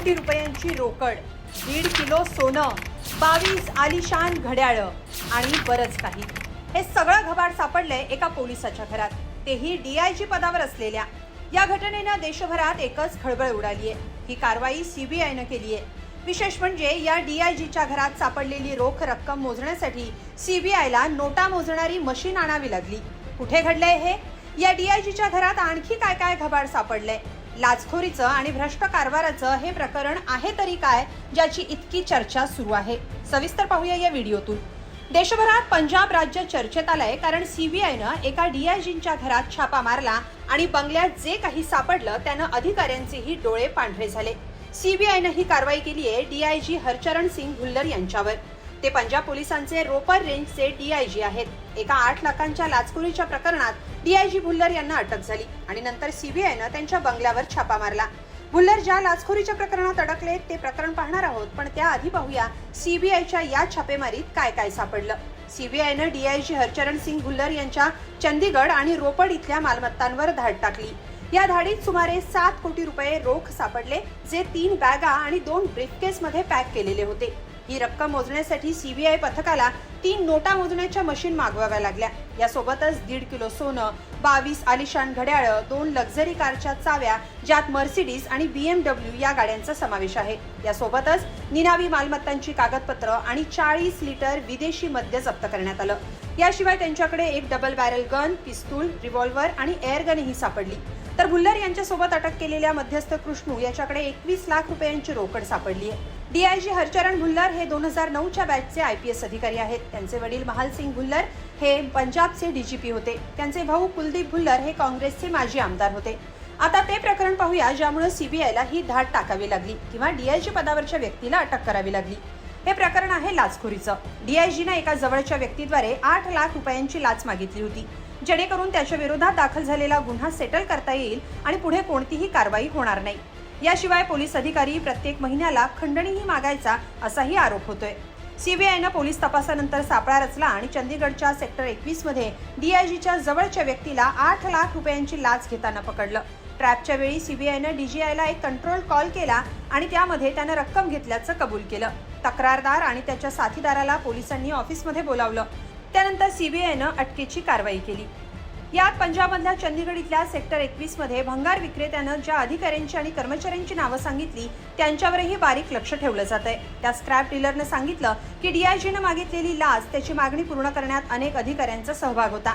कोटी रुपयांची रोकड दीड किलो सोनं बावीस आलिशान घड्याळं आणि बरंच काही. हे सगळं घबाड सापडलंय एका पोलिसाच्या घरात. तेही डीआयजी पदावर असलेल्या. या घटनेनं देशभरात एकच खळबळ उडाली आहे ही कारवाई सीबीआयनं केली आहे विशेष म्हणजे या डीआयजीच्या घरात सापडलेली रोख रक्कम मोजण्यासाठी सीबीआयला नोटा मोजणारी मशीन आणावी लागली. कुठे घडलंय हे? या डीआयजीच्या घरात आणखी काय काय घबाड सापडलंय? लाचखोरीचं आणि भ्रष्ट कारभाराचं हे प्रकरण आहे तरी काय ज्याची इतकी चर्चा सुरू आहे? सविस्तर पाहूया या व्हिडिओतून. देशभरात पंजाब राज्य चर्चेत आलंय कारण सीबीआयनं एका डीआयजींच्या घरात छापा मारला आणि बंगल्यात जे काही सापडलं त्यानं अधिकाऱ्यांचेही डोळे पांढरे झाले. सीबीआयनं ही कारवाई केली आहे डीआयजी हरचरण सिंग भुल्लर यांच्यावर. ते पंजाब पोलिसांचे रोपर रेंजचे डीआयजी आहेत. एका आठ लाखांच्या लाचखोरीच्या प्रकरणात डीआयजी भुल्लर यांना अटक झाली आणि नंतर सीबीआयनं त्यांच्या बंगल्यावर छापा मारला. भुल्लर ज्या लाचखोरीच्या प्रकरणात अडकले ते प्रकरण पाहणार आहोत पण त्याआधी पाहूया सीबीआयच्या या छापेमारीत काय काय सापडलं. सीबीआयनं डीआयजी हरचरण सिंग भुल्लर यांच्या चंदीगड आणि रोपड इथल्या मालमत्तांवर धाड टाकली. या धाडीत सुमारे सात कोटी रुपये रोख सापडले जे तीन बॅगा आणि दोन ब्रीफकेसमध्ये पॅक केलेले होते. ही रक्कम मोजण्यासाठी सीबीआय पथकाला तीन नोटा मोजण्याच्या मशीन मागवाव्या लागल्या. यासोबतच दीड किलो सोनं बावीस आलिशान घड्याळं दोन लक्झरी कारच्या चाव्या ज्यात मर्सिडीज आणि बीएमडब्ल्यू या गाड्यांचा समावेश आहे. यासोबतच निनावी मालमत्तांची कागदपत्र आणि चाळीस लिटर विदेशी मद्य जप्त करण्यात आलं. याशिवाय त्यांच्याकडे एक डबल बॅरल गन पिस्तूल रिव्हॉल्व्हर आणि एअर गनही सापडली. तर भुल्लर यांच्यासोबत अटक केलेल्या मध्यस्थ कृष्णू याच्याकडे एकवीस लाख रुपयांची रोकड सापडली आहे. डीआयजी हरचरण भुल्लर हे दोन हजार नऊच्या बॅचचे आय पी एस अधिकारी आहेत. त्यांचे वडील महालसिंग भुल्लर हे पंजाबचे डीजीपी होते. त्यांचे भाऊ कुलदीप भुल्लर हे काँग्रेसचे माजी आमदार होते. आता ते प्रकरण पाहूया ज्यामुळे सीबीआयला ही धाड टाकावी लागली किंवा डीआयजी पदावरच्या व्यक्तीला अटक करावी लागली. हे प्रकरण आहे लाचखोरीचं. डीआयजीनं एका जवळच्या व्यक्तीद्वारे आठ लाख रुपयांची लाच मागितली होती. जेणेकरून त्याच्या विरोधात दाखल झालेला गुन्हा सेटल करता येईल आणि पुढे कोणतीही कारवाई होणार नाही. याशिवाय पोलीस अधिकारी प्रत्येक महिन्याला खंडणीही मागायचा असाही आरोप होतोय. सीबीआयनं पोलीस तपासानंतर सापळा रचला आणि चंदीगडच्या सेक्टर एकवीसमध्ये डीआयजीच्या जवळच्या व्यक्तीला आठ लाख रुपयांची लाच घेताना पकडलं. ट्रॅपच्या वेळी सीबीआयनं डीजीआयला एक कंट्रोल कॉल केला आणि त्यामध्ये त्यानं रक्कम घेतल्याचं कबूल केलं. तक्रारदार आणि त्याच्या साथीदाराला पोलिसांनी ऑफिसमध्ये बोलावलं. त्यानंतर सीबीआयनं अटकेची कारवाई केली. यात पंजाबमधल्या चंदीगड इथल्या सेक्टर एकवीसमध्ये भंगार विक्रेत्यानं ज्या अधिकाऱ्यांची आणि कर्मचाऱ्यांची नावं सांगितली त्यांच्यावरही बारीक लक्ष ठेवलं जात आहे त्या स्क्रॅप डीलरनं सांगितलं की डीआयजीनं मागितलेली लाच त्याची मागणी पूर्ण करण्यात अनेक अधिकाऱ्यांचा सहभाग होता.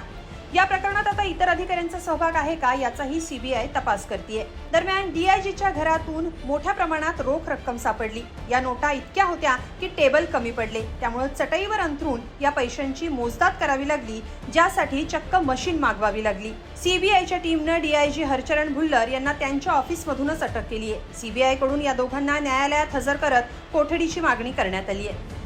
या प्रकरणात आता इतर अधिकाऱ्यांचा सहभाग आहे का याचाही सीबीआय तपास करते दरम्यान डीआयजीच्या घरातून मोठ्या प्रमाणात रोख रक्कम सापडली. या नोटा इतक्या होत्या की टेबल कमी पडले. त्यामुळे चटईवर अंथरून या पैशांची मोजदाद करावी लागली ज्यासाठी चक्क मशीन मागवावी लागली. सीबीआयच्या टीमनं डीआयजी हरचरण भुल्लर यांना त्यांच्या ऑफिसमधूनच अटक केली आहे सीबीआयकडून या दोघांना न्यायालयात हजर करत कोठडीची मागणी करण्यात आली आहे